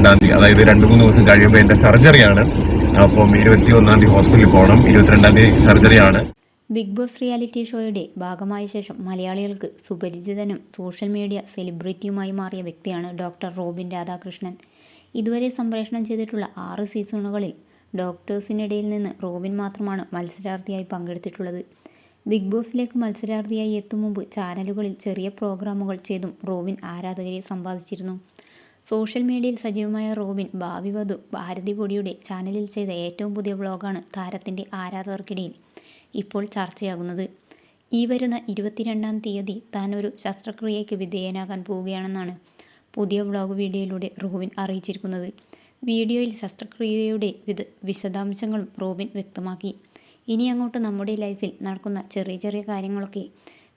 ഇരുപത്തിരണ്ടാം തീയതി അതായത് രണ്ട് മൂന്ന് ദിവസം കഴിയുമ്പോൾ എന്റെ സർജറിയാണ് അപ്പം ഇരുപത്തി ഒന്നാം തീയതി ഹോസ്പിറ്റലിൽ പോകണം ഇരുപത്തിരണ്ടാം തീയതി സർജറിയാണ് ബിഗ് ബോസ് റിയാലിറ്റി ഷോയുടെ ഭാഗമായ ശേഷം മലയാളികൾക്ക് സുപരിചിതനും സോഷ്യൽ മീഡിയ സെലിബ്രിറ്റിയുമായി മാറിയ വ്യക്തിയാണ് ഡോക്ടർ റോബിൻ രാധാകൃഷ്ണൻ. ഇതുവരെ സംപ്രേഷണം ചെയ്തിട്ടുള്ള ആറ് സീസണുകളിൽ ഡോക്ടേഴ്സിനിടയിൽ നിന്ന് റോബിൻ മാത്രമാണ് മത്സരാർത്ഥിയായി പങ്കെടുത്തിട്ടുള്ളത്. ബിഗ് ബോസിലേക്ക് മത്സരാർത്ഥിയായി എത്തും മുമ്പ് ചാനലുകളിൽ ചെറിയ പ്രോഗ്രാമുകൾ ചെയ്തും റോബിൻ ആരാധകരെ സമ്പാദിച്ചിരുന്നു. സോഷ്യൽ മീഡിയയിൽ സജീവമായ റോബിൻ ഭാവി വധു ഭാരതി പൊടിയുടെ ചാനലിൽ ചെയ്ത ഏറ്റവും പുതിയ വ്ളോഗാണ് താരത്തിന്റെ ആരാധകർക്കിടയിൽ ഇപ്പോൾ ചർച്ചയാകുന്നത്. ഈ വരുന്ന ഇരുപത്തിരണ്ടാം തീയതി താൻ ഒരു ശസ്ത്രക്രിയയ്ക്ക് വിധേയനാകാൻ പോവുകയാണെന്നാണ് പുതിയ വ്ളോഗ് വീഡിയോയിലൂടെ റോബിൻ അറിയിച്ചിരിക്കുന്നത്. വീഡിയോയിൽ ശസ്ത്രക്രിയയുടെ വിധ വിശദാംശങ്ങളും റോബിൻ വ്യക്തമാക്കി. ഇനി അങ്ങോട്ട് നമ്മുടെ ലൈഫിൽ നടക്കുന്ന ചെറിയ ചെറിയ കാര്യങ്ങളൊക്കെ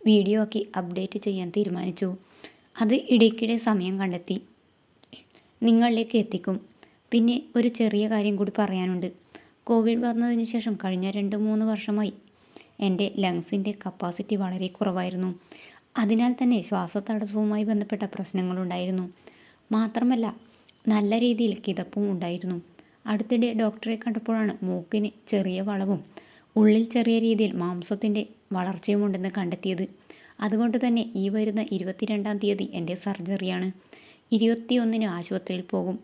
വീഡിയോ ആക്കി അപ്ഡേറ്റ് ചെയ്യാൻ തീരുമാനിച്ചു. അത് ഇടയ്ക്കിടെ സമയം കണ്ടെത്തി. നിങ്ങളിലേക്ക് എത്തിക്കും. പിന്നെ ഒരു ചെറിയ കാര്യം കൂടി പറയാനുണ്ട്. കോവിഡ് വന്നതിന് ശേഷം കഴിഞ്ഞ രണ്ട് മൂന്ന് വർഷമായി എന്റെ ലങ്സിന്റെ കപ്പാസിറ്റി വളരെ കുറവായിരുന്നു. അതിനാൽ തന്നെ ശ്വാസതടസ്സവുമായി ബന്ധപ്പെട്ട പ്രശ്നങ്ങളുണ്ടായിരുന്നു. മാത്രമല്ല നല്ല രീതിയിൽ കിതപ്പും ഉണ്ടായിരുന്നു. അടുത്തിടെ ഡോക്ടറെ കണ്ടപ്പോഴാണ് മൂക്കിന് ചെറിയ വളവും ഉള്ളിൽ ചെറിയ രീതിയിൽ മാംസത്തിന്റെ വളർച്ചയും ഉണ്ടെന്ന് കണ്ടെത്തിയത്. അതുകൊണ്ട് തന്നെ ഈ വരുന്ന ഇരുപത്തിരണ്ടാം തീയതി എന്റെ സർജറിയാണ്. ഇരുപത്തിയൊന്നിന് ആശുപത്രിയിൽ പോകും.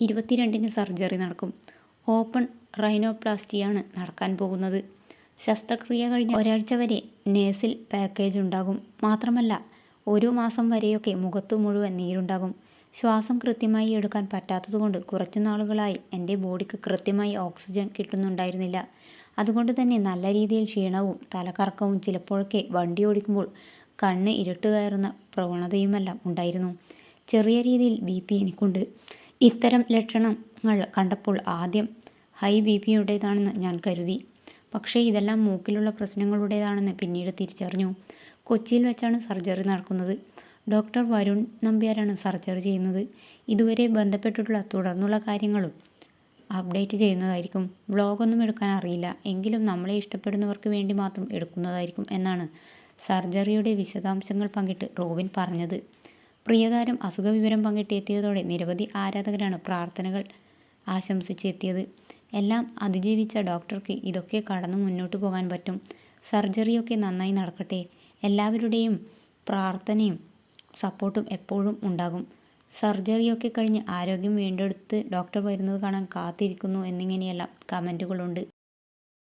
ഇരുപത്തിരണ്ടിന് സർജറി നടക്കും. ഓപ്പൺ റൈനോപ്ലാസ്റ്റിയാണ് നടക്കാൻ പോകുന്നത്. ശസ്ത്രക്രിയ കഴിഞ്ഞ് ഒരാഴ്ച വരെ നേഴ്സിൽ പാക്കേജ് ഉണ്ടാകും. മാത്രമല്ല ഒരു മാസം വരെയൊക്കെ മുഖത്ത് മുഴുവൻ നീരുണ്ടാകും. ശ്വാസം കൃത്യമായി എടുക്കാൻ പറ്റാത്തതുകൊണ്ട് കുറച്ചു നാളുകളായി എന്റെ ബോഡിക്ക് കൃത്യമായി ഓക്സിജൻ കിട്ടുന്നുണ്ടായിരുന്നില്ല. അതുകൊണ്ട് തന്നെ നല്ല രീതിയിൽ ക്ഷീണവും തലകറക്കവും ചിലപ്പോഴൊക്കെ വണ്ടി ഓടിക്കുമ്പോൾ കണ്ണ് ഇരുട്ട് കയറുന്ന പ്രവണതയുമെല്ലാം ഉണ്ടായിരുന്നു. ചെറിയ രീതിയിൽ ബി പി എനിക്കുണ്ട്. ഇത്തരം ലക്ഷണങ്ങൾ കണ്ടപ്പോൾ ആദ്യം ഹൈ ബി പിയുടേതാണെന്ന് ഞാൻ കരുതി. പക്ഷേ ഇതെല്ലാം മൂക്കിലുള്ള പ്രശ്നങ്ങളുടേതാണെന്ന് പിന്നീട് തിരിച്ചറിഞ്ഞു. കൊച്ചിയിൽ വെച്ചാണ് സർജറി നടക്കുന്നത്. ഡോക്ടർ വരുൺ നമ്പ്യാരാണ് സർജറി ചെയ്യുന്നത്. ഇതുവരെ ബന്ധപ്പെട്ടിട്ടുള്ള തുടർന്നുള്ള കാര്യങ്ങളും അപ്ഡേറ്റ് ചെയ്യുന്നതായിരിക്കും. വ്ളോഗൊന്നും എടുക്കാൻ അറിയില്ല. എങ്കിലും നമ്മളെ ഇഷ്ടപ്പെടുന്നവർക്ക് വേണ്ടി മാത്രം എടുക്കുന്നതായിരിക്കും എന്നാണ് സർജറിയുടെ വിശദാംശങ്ങൾ പങ്കിട്ട് റോബിൻ പറഞ്ഞത്. പ്രിയതാരം അസുഖവിവരം പങ്കിട്ട് എത്തിയതോടെ നിരവധി ആരാധകരാണ് പ്രാർത്ഥനകൾ ആശംസിച്ചെത്തിയത്. എല്ലാം അതിജീവിച്ച ഡോക്ടർക്ക് ഇതൊക്കെ കടന്നു മുന്നോട്ട് പോകാൻ പറ്റും. സർജറിയൊക്കെ നന്നായി നടക്കട്ടെ. എല്ലാവരുടെയും പ്രാർത്ഥനയും സപ്പോർട്ടും എപ്പോഴും ഉണ്ടാകും. സർജറിയൊക്കെ കഴിഞ്ഞ് ആരോഗ്യം വീണ്ടെടുത്ത് ഡോക്ടർ വരുന്നത് കാണാൻ കാത്തിരിക്കുന്നു എന്നിങ്ങനെയെല്ലാം കമന്റുകളുണ്ട്.